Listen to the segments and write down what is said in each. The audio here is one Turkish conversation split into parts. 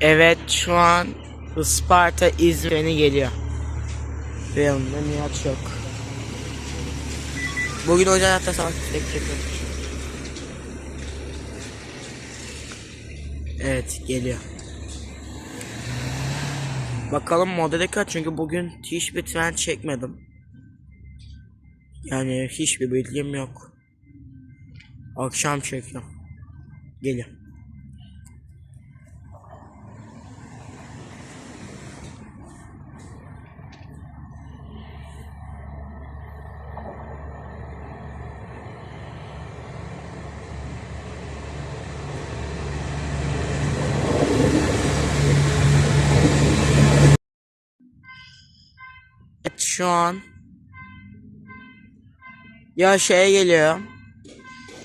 Evet şu an Isparta İzmir'e geliyor. Ve yanında Nihat yok. Bugün hoca hatta sabah tek çekiyor. Evet geliyor. Bakalım modele kaç çünkü bugün hiçbir trend çekmedim. Yani hiçbir bilgim yok. Akşam çekiyorum. Geliyor. Evet şu an ya şeye geliyor.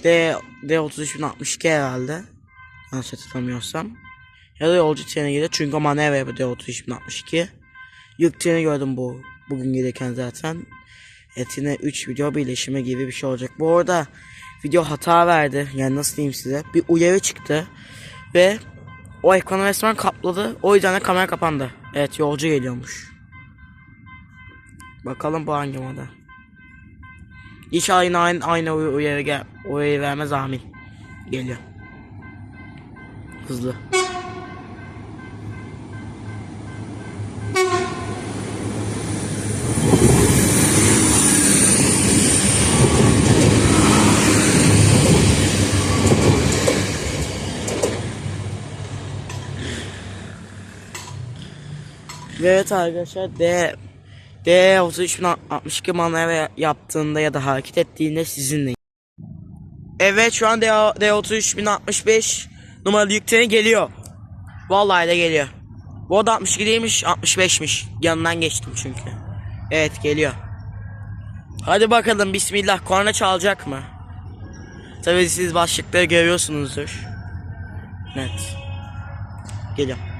D D3362 herhalde. Yanlış hatırlamıyorsam. Ya da yolcu treni geliyor çünkü manevra yapıyor D3362. Yük treni gördüm bu bugün gelirken zaten. Etine 3 video birleşimi gibi bir şey olacak. Bu arada video hata verdi. Yani nasıl diyeyim size. Bir uyarı çıktı. Ve o ekranı resmen kapladı. O yüzden de kamera kapandı. Evet yolcu geliyormuş. Bakalım bu hangi moda. Yine aynı, aynı uy- uyarı, gel, uyarı vermez amin. Geliyor. Hızlı. Ve evet arkadaşlar D D 3362 manevra yaptığında ya da hareket ettiğinde sizinle. Evet şu an D, D 33065 numaralı yük treni geliyor. Vallahi de geliyor. Bu arada 62 değilmiş 65'miş. Yanından geçtim çünkü. Evet geliyor. Hadi bakalım bismillah korna çalacak mı? Tabii siz başlıkları görüyorsunuzdur. Net. Geliyor.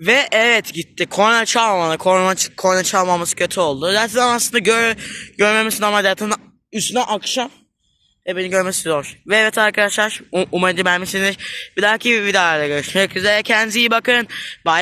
Ve evet gitti. Korna çalmadı. Korna, korna çalmaması kötü oldu. Zaten aslında gör, görmemesi normal zaten üstüne akşam. Ve beni görmesi zor. Ve evet arkadaşlar um- umarım beğenmişsiniz. Bir dahaki videoda görüşmek üzere. Kendinize iyi bakın. Bye.